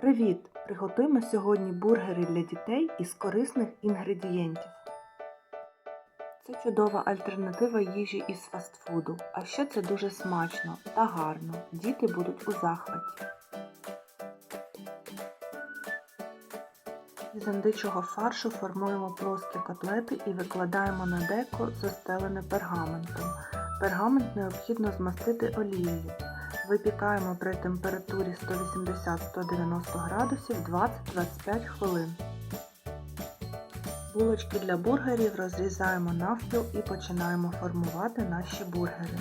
Привіт! Приготуємо сьогодні бургери для дітей із корисних інгредієнтів. Це чудова альтернатива їжі із фастфуду, а ще це дуже смачно та гарно. Діти будуть у захваті. Із індичого фаршу формуємо плоскі котлети і викладаємо на деко застелене пергаментом. Пергамент необхідно змастити олією. Випікаємо при температурі 180-190 градусів 20-25 хвилин. Булочки для бургерів розрізаємо навпіл і починаємо формувати наші бургери.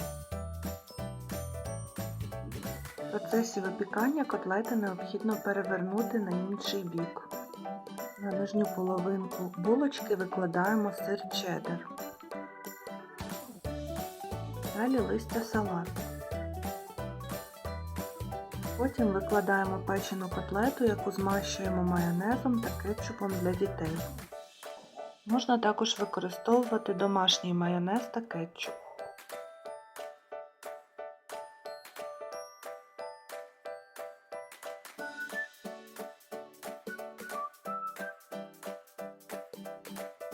В процесі випікання котлети необхідно перевернути на інший бік. На нижню половинку булочки викладаємо сир чеддер. Далі листя салату. Потім викладаємо печену котлету, яку змащуємо майонезом та кетчупом для дітей. Можна також використовувати домашній майонез та кетчуп.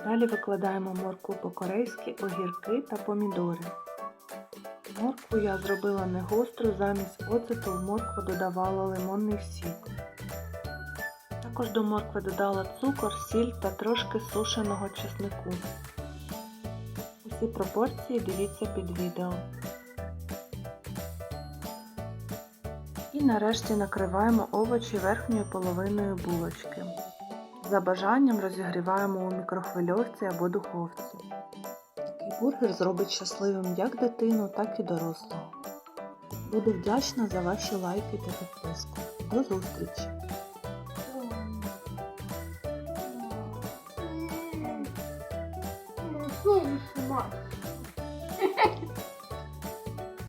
Далі викладаємо моркву по-корейськи, огірки та помідори. Моркву я зробила не гостру, замість оцету в моркву додавала лимонний сік. Також до моркви додала цукор, сіль та трошки сушеного чеснику. Усі пропорції дивіться під відео. І нарешті накриваємо овочі верхньою половиною булочки. За бажанням розігріваємо у мікрохвильовці або духовці. Такий бургер зробить щасливим як дитину, так і дорослого. Буду вдячна за ваші лайки та підписку. До зустрічі! Сонце, мать.